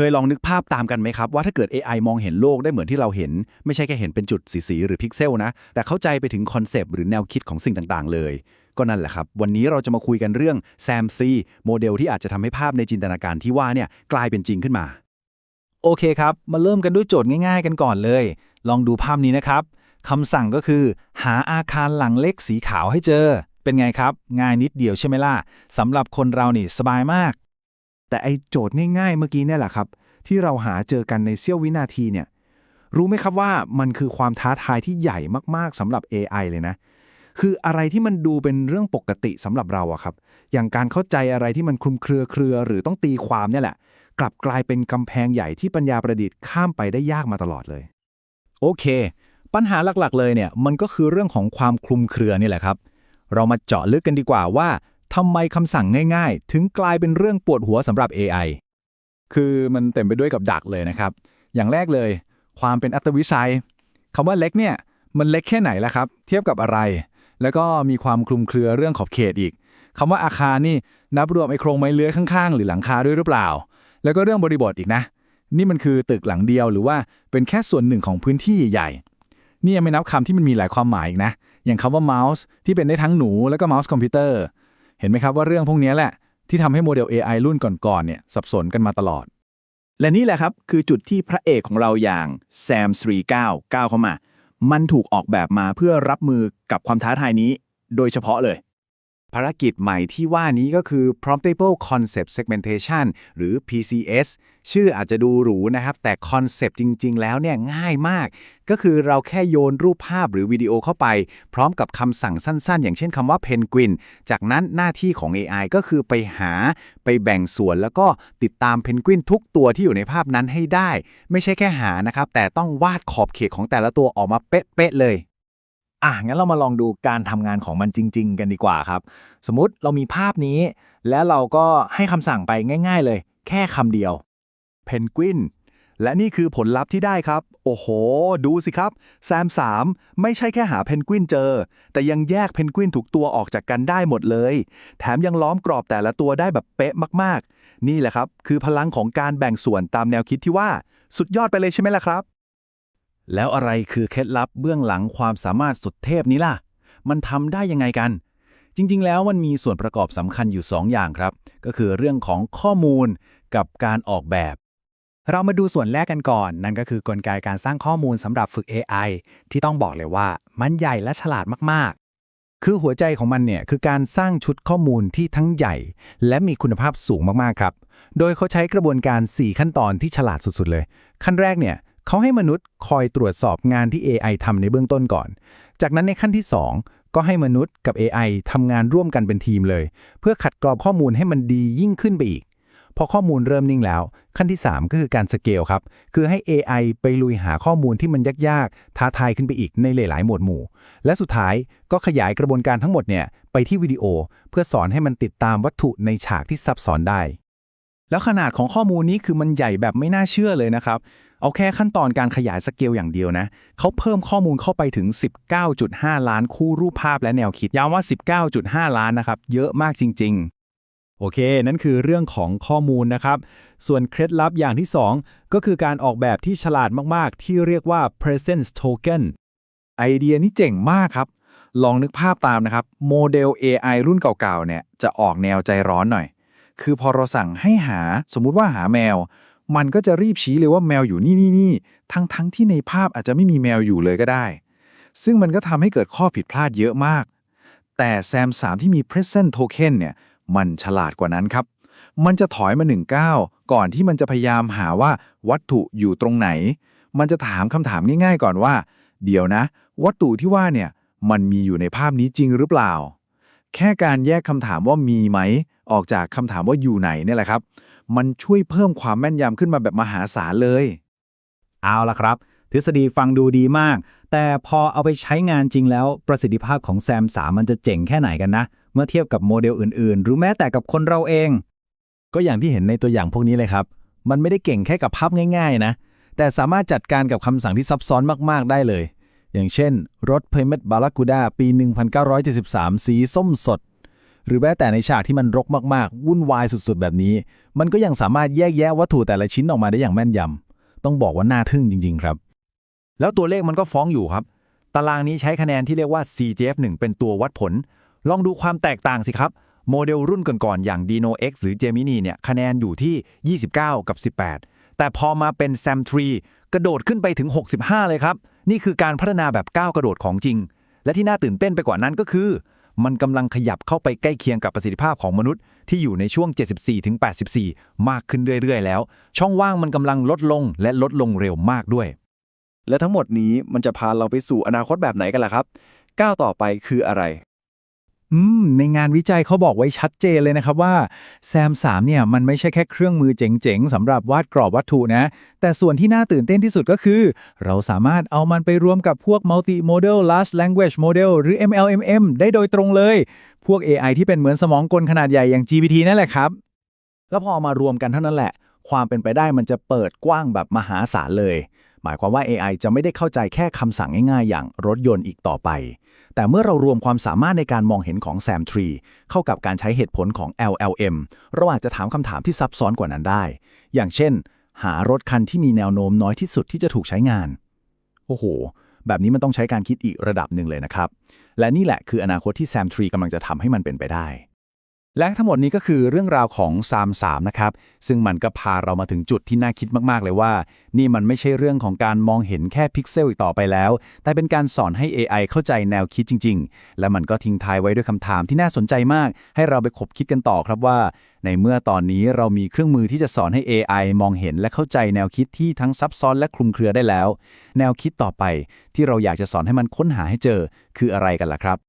เคยลองนึกภาพตามกันไหมครับ ว่าถ้าเกิด AI มองเห็นโลกได้เหมือนที่เราเห็น ไม่ใช่แค่เห็นเป็นจุดสีๆหรือพิกเซลนะ แต่เข้าใจไปถึงคอนเซปต์หรือแนวคิดของสิ่งต่างๆ เลย ก็นั่นแหละครับ วันนี้เราจะมาคุยกันเรื่อง SAM 3โมเดลที่อาจจะทำให้ภาพในจินตนาการที่ว่าเนี่ยกลายเป็นจริงขึ้นมา โอเคครับ มาเริ่มกันด้วยโจทย์ง่าย ๆ กันก่อนเลย ลองดูภาพนี้นะครับคำสั่งก็คือ หาอาคารหลังเล็กสีขาวให้เจอ เป็นไงครับ ง่ายนิดเดียวใช่ไหมล่ะสำหรับคนเรานี่สบายมาก แต่ไอโจทย์ง่ายๆ เมื่อกี้เนี่ยแหละครับ ที่เราหาเจอกันในเสี้ยววินาทีเนี่ยรู้ไหมครับว่ามันคือความท้าทายที่ใหญ่มากๆสำหรับ AI เลยนะ คืออะไรที่มันดูเป็นเรื่องปกติสำหรับเราอะครับ อย่างการเข้าใจอะไรที่มันคลุมเครือเครือหรือต้องตีความเนี่ยแหละ กลับกลายเป็นกำแพงใหญ่ที่ปัญญาประดิษฐ์ข้ามไปได้ยากมาตลอดเลย โอเค ปัญหาหลักๆ เลยเนี่ยมันก็คือเรื่องของความคลุมเครือนี่แหละครับ เรามาเจาะลึกกันดีกว่าว่า ทำไมคำสั่งง่ายๆ ถึงกลายเป็นเรื่องปวดหัวสำหรับ AI คือมันเต็มไปด้วยกับดักเลยนะครับ อย่างแรกเลย ความเป็นอัตวิสัยคำว่าเล็กเนี่ย มันเล็กแค่ไหนล่ะครับ เทียบกับอะไร แล้วก็มีความคลุมเครือเรื่องขอบเขตอีกคำว่าอาคารนี่นับรวมไอ้โครงไม้เลื้อยข้างๆ หรือหลังคาด้วยหรือเปล่า แล้วก็เรื่องบริบทอีกนะ นี่มันคือตึกหลังเดียวหรือว่าเป็นแค่ส่วนหนึ่งของพื้นที่ใหญ่ๆนี่ยังไม่นับคำที่มันมีหลายความหมายอีกนะ อย่างคำว่าเมาส์ที่เป็นได้ทั้งหนูแล้วก็เมาส์คอมพิวเตอร์ เห็นไหมครับว่าเรื่องพวกนี้แหละ ที่ทำให้โมเดล AI รุ่นก่อนๆเนี่ยสับสนกันมาตลอด และนี่แหละครับ คือจุดที่พระเอกของเราอย่างแซมทรีเก้าวเข้ามา มันถูกออกแบบมาเพื่อรับมือกับความท้าทายนี้ โดยเฉพาะเลย ภารกิจใหม่ที่ว่านี้ก็คือ Promptable Concept Segmentation หรือ PCS ชื่ออาจจะดูหรูนะครับ แต่คอนเซปต์จริง ๆ แล้วเนี่ยง่ายมาก ก็คือเราแค่โยนรูปภาพหรือวิดีโอเข้าไป พร้อมกับคำสั่งสั้น ๆ อย่างเช่นคำว่า Penguin จากนั้นหน้าที่ของ AI ก็คือไปหาไปแบ่งส่วน แล้วก็ติดตามเพนกวินทุกตัวที่อยู่ในภาพนั้นให้ได้ ไม่ใช่แค่หานะครับแต่ต้องวาดขอบเขตของแต่ละตัวออกมาเป๊ะๆเลย อะงั้นเรามาลองดูการทำงานของมันจริง ๆ กันดีกว่าครับ สมมติเรามีภาพนี้ แล้วเราก็ให้คำสั่งไปง่าย ๆ เลย แค่คำเดียว เพนกวิน และนี่คือผลลัพธ์ที่ได้ครับ โอ้โห ดูสิครับ แซม 3 ไม่ใช่แค่หาเพนกวินเจอ แต่ยังแยกเพนกวินถูกตัวออกจากกันได้หมดเลย แถมยังล้อมกรอบแต่ละตัวได้แบบเป๊ะมาก ๆ นี่แหละครับ คือพลังของการแบ่งส่วนตามแนวคิดที่ว่า สุดยอดไปเลยใช่ไหมล่ะครับ แล้วอะไรคือเคล็ดลับเบื้องหลังความสามารถสุดเทพนี้ล่ะ มันทำได้ยังไงกัน จริง ๆ แล้วมันมีส่วนประกอบสำคัญอยู่ 2 อย่างครับ ก็คือเรื่องของข้อมูลกับการออกแบบ เรามาดูส่วนแรกกันก่อน นั่นก็คือกลไกการสร้างข้อมูลสำหรับฝึก AI ที่ต้องบอกเลยว่ามันใหญ่และฉลาดมากๆ คือหัวใจของมันเนี่ยคือการสร้างชุดข้อมูลที่ทั้งใหญ่ และมีคุณภาพสูงมากๆครับ โดยเขาใช้กระบวนการ 4 ขั้นตอนที่ฉลาดสุดๆเลย ขั้นแรกเนี่ย เขาให้มนุษย์คอยตรวจสอบงานที่ AI ทำในเบื้องต้นก่อน จากนั้นในขั้นที่ 2 ก็ให้มนุษย์กับ AI ทำงานร่วมกันเป็นทีมเลย เพื่อขัดกรองข้อมูลให้มันดียิ่งขึ้นไปอีก พอข้อมูลเริ่มนิ่งแล้ว ขั้นที่ 3 ก็คือการสเกลครับ คือให้ AI ไปลุยหาข้อมูลที่มันยากๆ ท้าทายขึ้นไปอีกในหลาย ๆ หมวดหมู่ และสุดท้ายก็ขยายกระบวนการทั้งหมดเนี่ยไปที่วิดีโอ เพื่อสอนให้มันติดตามวัตถุในฉากที่ซับซ้อนได้แล้วขนาดของข้อมูลนี้คือมันใหญ่แบบไม่น่าเชื่อเลยนะครับ เอาแค่ขั้นตอนการขยายสเกลอย่างเดียวนะ เขาเพิ่มข้อมูลเข้าไปถึง 19.5 ล้านคู่รูปภาพและแนวคิด ย้ำว่า 19.5 ล้านนะครับ เยอะมากจริง ๆ โอเค นั่นคือเรื่องของข้อมูลนะครับ ส่วนเคล็ดลับอย่างที่ 2 ก็คือการออกแบบที่ฉลาดมากๆ ที่เรียกว่า presence token ไอเดียนี้เจ๋งมากครับ ลองนึกภาพตามนะครับ โมเดล AI รุ่นเก่าๆเนี่ยจะออกแนวใจร้อนหน่อย คือพอเราสั่งให้หาสมมุติว่าหาแมว มันก็จะรีบชี้เลยว่าแมวอยู่นี่นี่นี่ทั้งทั้งที่ในภาพอาจจะไม่มีแมวอยู่เลยก็ได้ ซึ่งมันก็ทำให้เกิดข้อผิดพลาดเยอะมาก แต่แซม3ที่มี present token เนี่ย มันฉลาดกว่านั้นครับ มันจะถอยมาหนึ่งก้าวก่อนที่มันจะพยายามหาว่าวัตถุอยู่ตรงไหน มันจะถามคำถามง่าย ๆ ก่อนว่า เดี๋ยวนะ วัตถุที่ว่าเนี่ย มันมีอยู่ในภาพนี้จริงหรือเปล่า แค่การแยกคำถามว่ามีไหม ออกจากคำถามว่าอยู่ไหนเนี่ยแหละครับ มันช่วยเพิ่มความแม่นยำขึ้นมาแบบมหาศาลเลย เอาละครับ ทฤษฎีฟังดูดีมาก แต่พอเอาไปใช้งานจริงแล้วประสิทธิภาพของแซม3มันจะเจ๋งแค่ไหนกันนะ เมื่อเทียบกับโมเดลอื่นๆ หรือแม้แต่กับคนเราเอง ก็อย่างที่เห็นในตัวอย่างพวกนี้เลยครับ มันไม่ได้เก่งแค่กับภาพง่าย ๆ นะ แต่สามารถจัดการกับคำสั่งที่ซับซ้อนมากๆ ได้เลย อย่างเช่น รถเพม t บารากูดาปี 1973 สีส้มสด หรือแม้แต่ในฉากที่มันรกมากๆ วุ่นวายสุดๆ แบบนี้ มันก็ยังสามารถแยกแยะวัตถุแต่ละชิ้นออกมาได้อย่างแม่นยำต้องบอกว่าน่าทึ่งจริง ๆ ครับ แล้วตัวเลขมันก็ฟ้องอยู่ครับ ตารางนี้ใช้คะแนนที่เรียกว่า CJF1 เป็นตัววัดผล ลองดูความแตกต่างสิครับ โมเดลรุ่นก่อนๆ อย่าง Dino X หรือ Gemini เนี่ย คะแนนอยู่ที่ 29 กับ 18 แต่พอมาเป็น SAM3 กระโดดขึ้นไปถึง 65 เลยครับ นี่คือการพัฒนาแบบก้าวกระโดดของจริง และที่น่าตื่นเต้นไปกว่านั้นก็คือ มันกำลังขยับเข้าไปใกล้เคียงกับประสิทธิภาพของมนุษย์ที่อยู่ในช่วง 74-84 มากขึ้นเรื่อยๆ แล้ว ช่องว่างมันกำลังลดลงและลดลงเร็วมากด้วย และทั้งหมดนี้มันจะพาเราไปสู่อนาคตแบบไหนกันล่ะครับ ก้าวต่อไปคืออะไร อืมในงานวิจัยเขาบอกไว้ชัดเจนเลยนะครับว่า SAM 3เนี่ยมันไม่ใช่แค่เครื่องมือเจ๋งๆสำหรับวาดกรอบวัตถุนะ แต่ส่วนที่น่าตื่นเต้นที่สุดก็คือ เราสามารถเอามันไปรวมกับพวก multi-model large language model หรือ MLMM ได้โดยตรงเลย พวก AI ที่เป็นเหมือนสมองกลขนาดใหญ่อย่าง GPT นั่นแหละครับ แล้วพอมารวมกันเท่านั้นแหละ ความเป็นไปได้มันจะเปิดกว้างแบบมหาศาลเลย หมายความว่า AI จะไม่ได้เข้าใจแค่คำสั่งง่ายๆ อย่างรถยนต์อีกต่อไป แต่เมื่อเรารวมความสามารถในการมองเห็นของ SAM Tree เข้ากับการใช้เหตุผลของ LLM เราอาจจะถามคำถามที่ซับซ้อนกว่านั้นได้ อย่างเช่น หารถคันที่มีแนวโน้มน้อยที่สุดที่จะถูกใช้งาน โอ้โห แบบนี้มันต้องใช้การคิดอีกระดับหนึ่งเลยนะครับ และนี่แหละคืออนาคตที่ SAM Tree กำลังจะทำให้มันเป็นไปได้ และทั้งหมดนี้ก็คือเรื่องราวของ SAM 3นะครับ ซึ่งมันก็พาเรามาถึงจุดที่น่าคิดมาก ๆ เลยว่า นี่มันไม่ใช่เรื่องของการมองเห็นแค่พิกเซลอีกต่อไปแล้ว แต่เป็นการสอนให้ AI เข้าใจแนวคิดจริง ๆ และมันก็ทิ้งท้ายไว้ด้วยคำถามที่น่าสนใจมาก ให้เราไปคบคิดกันต่อครับว่า ในเมื่อตอนนี้เรามีเครื่องมือที่จะสอนให้ AI มองเห็นและเข้าใจแนวคิดที่ทั้งซับซ้อนและคลุมเครือได้แล้ว แนวคิดต่อไปที่เราอยากจะสอนให้มันค้นหาให้เจอ คืออะไรกันล่ะครับ